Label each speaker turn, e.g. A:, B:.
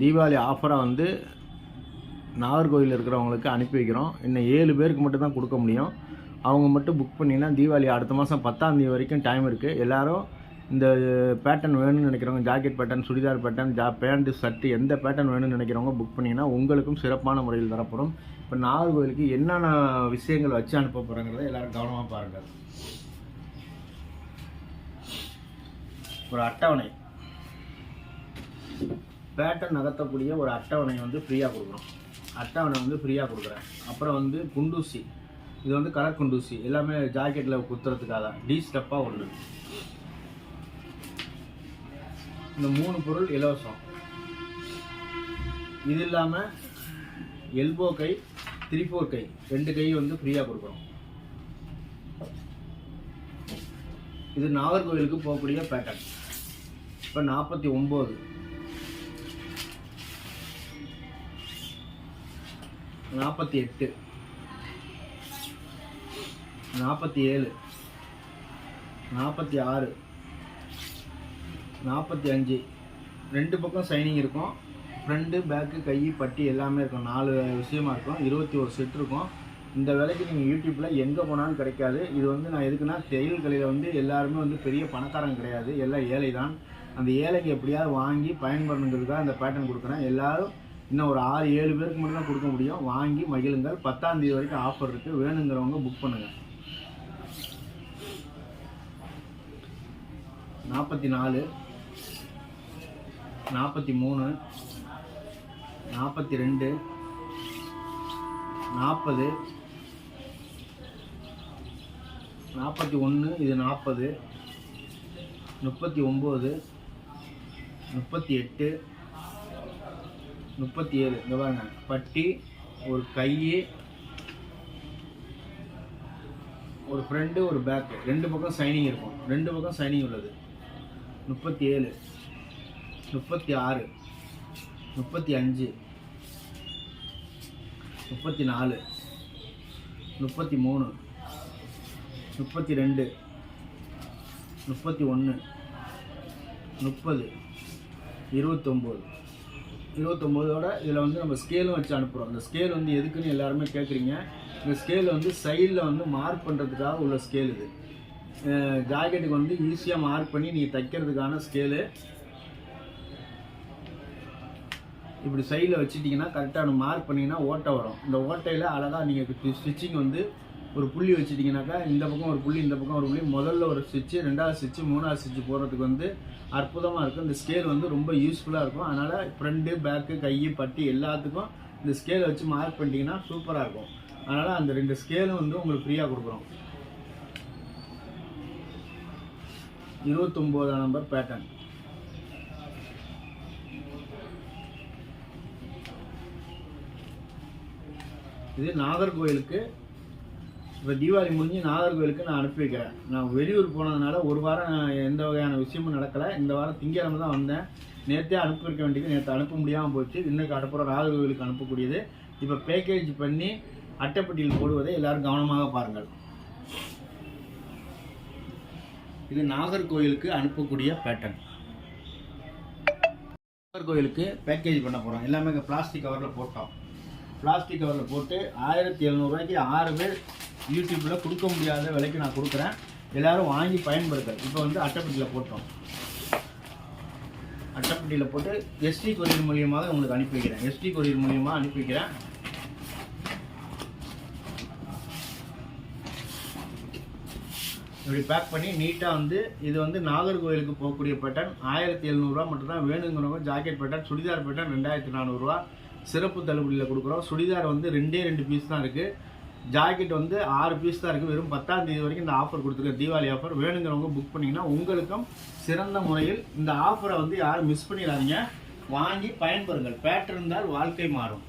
A: தீபாவளி ஆஃபராக வந்து நாகர்கோவில் இருக்கிறவங்களுக்கு அனுப்பி வைக்கிறோம். இன்னும் ஏழு பேருக்கு மட்டும் தான் கொடுக்க முடியும். அவங்க மட்டும் புக் பண்ணிங்கன்னா தீபாவளி அடுத்த மாதம் பத்தாந்தேதி வரைக்கும் டைம் இருக்குது எல்லோரும் இந்த பேட்டர்ன் வேணும்னு நினைக்கிறவங்க ஜாக்கெட் பேட்டர்ன் சுடிதார் பேட்டர்ன் ஜா பேண்ட்டு ஷர்ட்டு எந்த பேட்டர்ன் வேணும்னு நினைக்கிறவங்க புக் பண்ணிங்கன்னா உங்களுக்கும் சிறப்பான முறையில் தரப்படும். இப்போ நாகர்கோவிலுக்கு என்னென்ன விஷயங்கள் வச்சு அனுப்ப போகிறோங்கிறத எல்லாரும் கவனமாக பாருங்கள் ஒரு அட்டவணை. பேட்டன் நகர்த்தக்கூடிய ஒரு அட்டவணை வந்து ஃப்ரீயாக கொடுக்குறோம் அட்டவணை வந்து ஃப்ரீயாக கொடுக்குறேன். அப்புறம் வந்து குண்டூசி. இது வந்து கலர் குண்டூசி. எல்லாமே ஜாக்கெட்டில் குத்துறதுக்காக. தான் டி ஸ்டெப்பாக ஒன்று இந்த மூணு பொருள் இலவசம். இது இல்லாமல் எல்போ கை த்ரீ ஃபோர் கை. ரெண்டு கை வந்து ஃப்ரீயாக கொடுக்குறோம் இது நாகர்கோவிலுக்கு போகக்கூடிய பேட்டர்ன் இப்போ நாற்பத்தி ஒம்பது நாற்பத்தி எட்டு. நாற்பத்தி ஏழு. நாற்பத்தி ஆறு. நாற்பத்தி அஞ்சு. ரெண்டு பக்கம் சைனிங் இருக்கும். ஃப்ரண்ட்டு பேக்கு கை பட்டி எல்லாமே இருக்கும். நாலு விஷயமா இருக்கும். இருபத்தி ஒரு செட் இருக்கும். இந்த விலைக்கு நீங்கள் யூடியூப்பில் எங்கே போனாலும் கிடைக்காது. இது வந்து நான் எதுக்குன்னா தையல் கலையில் வந்து எல்லாருமே வந்து பெரிய பணக்காரங்க கிடையாது. எல்லாம் ஏழை தான். அந்த ஏழைக்கு எப்படியாவது வாங்கி பயன்படணுங்கிறதுக்காக அந்த பேட்டர்ன் கொடுக்குறேன். எல்லோரும் இன்னும் ஒரு ஆறு ஏழு பேருக்கு மட்டும் தான் கொடுக்க முடியும். வாங்கி மகிழுங்கள். பத்தாம் தேதி வரைக்கும் ஆஃபர் இருக்குது வேணுங்கிறவங்க புக் பண்ணுங்கள் நாற்பத்தி நாலு நாற்பத்தி மூணு நாற்பத்தி ரெண்டு நாற்பது நாற்பத்தி ஒன்று இது நாற்பது முப்பத்தி ஒம்பது முப்பத்தி எட்டு முப்பத்தி ஏழு. இங்கே பாருங்க. பட்டி ஒரு கை ஒரு ஃப்ரண்ட்டு ஒரு பேக்கு ரெண்டு பக்கம் சைனிங் இருக்கும். ரெண்டு பக்கம் சைனிங் உள்ளது. முப்பத்தி ஏழு. முப்பத்தி ஆறு. முப்பத்தி அஞ்சு. முப்பத்தி நாலு. முப்பத்தி மூணு. முப்பத்தி ரெண்டு. முப்பத்தி ஒன்று முப்பது. இருபத்தொம்போது. இருபத்தொம்போதோட இதில் வந்து நம்ம ஸ்கேலும் வச்சு அனுப்புகிறோம் அந்த ஸ்கேல் வந்து எதுக்குன்னு எல்லாருமே கேட்குறீங்க இந்த ஸ்கேல் வந்து சைடில் வந்து மார்க் பண்ணுறதுக்காக உள்ள ஸ்கேல் இது. ஜாக்கெட்டுக்கு வந்து ஈஸியாக மார்க் பண்ணி நீங்கள் தைக்கிறதுக்கான ஸ்கேலு இப்படி சைடில் வச்சுட்டிங்கன்னா கரெக்டாக மார்க் பண்ணிங்கன்னா ஓட்டை வரும். இந்த ஓட்டையில் அழகாக நீங்கள் ஸ்டிச்சிங் வந்து ஒரு புள்ளி வச்சுட்டிங்கனாக்கா இந்த பக்கம் ஒரு புள்ளி இந்த பக்கம் ஒரு புள்ளி முதல்ல ஒரு ஸ்டிச்சு ரெண்டாவது ஸ்டிச்சு மூணாவது ஸ்டிச்சு போடுறதுக்கு வந்து அற்புதமாக இருக்கும். இந்த ஸ்கேல் வந்து ரொம்ப யூஸ்ஃபுல்லாக இருக்கும். அதனால் ஃப்ரண்ட்டு பேக்கு கை பட்டி எல்லாத்துக்கும் இந்த ஸ்கேல் வச்சு மார்க் பண்ணிட்டீங்கன்னா சூப்பராக இருக்கும். அதனால் அந்த ரெண்டு ஸ்கேலும் வந்து உங்களுக்கு ஃப்ரீயாக கொடுக்குறோம். இருபத்தொம்போதாம் நம்பர் பேட்டர்ன் இது நாகர்கோயிலுக்கு இப்போ தீபாவளி முடிஞ்சு நாகர்கோவிலுக்கு நான் அனுப்பி வைக்கிறேன். நான் வெளியூர் போனதுனால ஒரு வாரம் எந்த வகையான விஷயமும் நடக்கலை. இந்த வாரம் திங்கிழமை தான் வந்தேன். நேற்றே அனுப்பி வைக்க வேண்டியது நேற்று அனுப்ப முடியாமல் போச்சு. இன்னைக்கு அனுப்புகிற நாகர்கோவிலுக்கு அனுப்பக்கூடியது. இப்போ பேக்கேஜ் பண்ணி அட்டைப்பட்டியில் போடுவதை எல்லாரும் கவனமாக பாருங்கள். இது நாகர்கோவிலுக்கு அனுப்பக்கூடிய பேட்டர்ன் நாகர்கோவிலுக்கு பேக்கேஜ் பண்ண போகிறோம் எல்லாமே பிளாஸ்டிக் கவரில் போட்டோம். பிளாஸ்டிக் கவரில் போட்டு ஆயிரத்தி எழுநூறுவாய்க்கு ஆறு பேர் யூடியூப்பில் கொடுக்க முடியாத விலைக்கு நான் கொடுக்குறேன். எல்லோரும் வாங்கி பயன்படுத்த இப்போ வந்து அட்டைப்பட்டியில் போட்டோம். அட்டைப்பட்டியில் போட்டு எஸ்டி கொரியர் மூலியமாக உங்களுக்கு அனுப்பி வைக்கிறேன். எஸ்டி கொரியர் மூலியமாக அனுப்பி வைக்கிறேன். இப்படி பேக் பண்ணி நீட்டாக வந்து இது வந்து நாகர்கோவிலுக்கு போகக்கூடிய பேட்டர்ன் ஆயிரத்தி எழுநூறுவா மட்டும் தான் வேணுங்கிறவங்க ஜாக்கெட் பேட்டர்ன் சுடிதார் பேட்டர்ன் ரெண்டாயிரத்தி நானூறுரூவா சிறப்பு தள்ளுபடியில் கொடுக்குறோம். சுடிதார் வந்து ரெண்டே ரெண்டு பீஸ் தான் இருக்குது ஜாக்கெட் வந்து ஆறு பீஸ் தான் இருக்குது வெறும் பத்தாம் தேதி வரைக்கும் இந்த ஆஃபர் கொடுத்துருக்க தீபாவளி ஆஃபர் வேணுங்கிறவங்க புக் பண்ணிங்கன்னா உங்களுக்கும் சிறந்த முறையில் இந்த ஆஃபரை வந்து யாரும் மிஸ் பண்ணிடாதீங்க. வாங்கி பயன்பெறுங்கள். பேட்டர் இருந்தால் வாழ்க்கை மாறும்.